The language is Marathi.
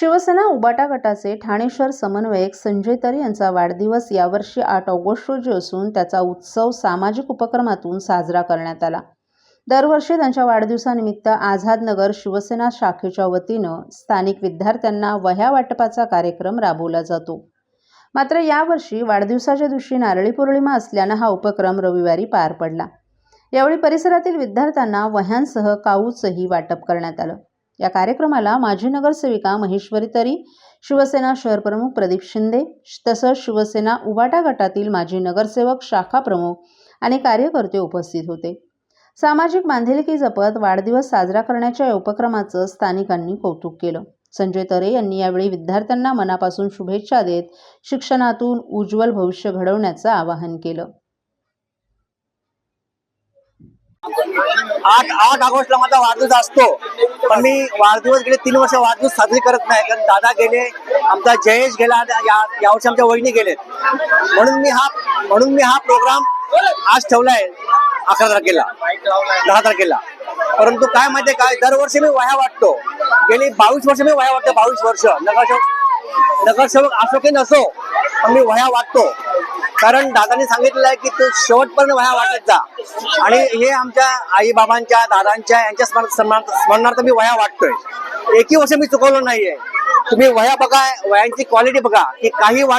शिवसेना उबाटा गटाचे ठाणे शहर समन्वयक संजय तरे यांचा वाढदिवस यावर्षी आठ ऑगस्ट रोजी असून त्याचा उत्सव सामाजिक उपक्रमातून साजरा करण्यात आला. दरवर्षी त्यांच्या वाढदिवसानिमित्त आझादनगर शिवसेना शाखेच्या वतीनं स्थानिक विद्यार्थ्यांना वह्या वाटपाचा कार्यक्रम राबवला जातो. मात्र यावर्षी वाढदिवसाच्या दिवशी नारळी पौर्णिमा असल्यानं हा उपक्रम रविवारी पार पडला. यावेळी परिसरातील विद्यार्थ्यांना वह्यांसह काऊचंही वाटप करण्यात आलं. या कार्यक्रमाला माजी नगरसेविका महेश्वरी तरी शिवसेना शहरप्रमुख प्रदीप शिंदे तसंच शिवसेना उबाटा गटातील माजी नगरसेवक शाखा प्रमुख आणि कार्यकर्ते उपस्थित होते. सामाजिक बांधिलकी जपत वाढदिवस साजरा करण्याच्या या उपक्रमाचं स्थानिकांनी कौतुक केलं. संजय तरे यांनी यावेळी विद्यार्थ्यांना मनापासून शुभेच्छा देत शिक्षणातून उज्ज्वल भविष्य घडवण्याचं आवाहन केलं. आठ आठ ऑगस्टला माझा वाढदिवस असतो. पण मी वाढदिवस गेले तीन वर्ष वाढदिवस साजरी करत नाही. कारण दादा गेले आमचा जयेश गेला या यावर्षी आमच्या वहिनी गेलेत. म्हणून मी हा म्हणून मी हा प्रोग्राम आज ठेवलाय अकरा तारखेला दहा तारखेला. परंतु काय माहितीये काय दरवर्षी मी वह्या वाटतो. गेली बावीस वर्ष मी वह्या वाटतो बावीस वर्ष. नगरसेवक नगरसेवक असो की नसो पण मी वह्या वाटतो. कारण दादांनी सांगितलेलं आहे की तू शेवटपर्यंत वह्या वाटत जा. आणि हे आमच्या आई बाबांच्या दादांच्या यांच्या स्मरणार्थ मी वह्या वाटतोय. एकही वर्ष मी चुकवलं नाहीये. तुम्ही वह्या बघा वह्यांची क्वालिटी बघा की काही वाटत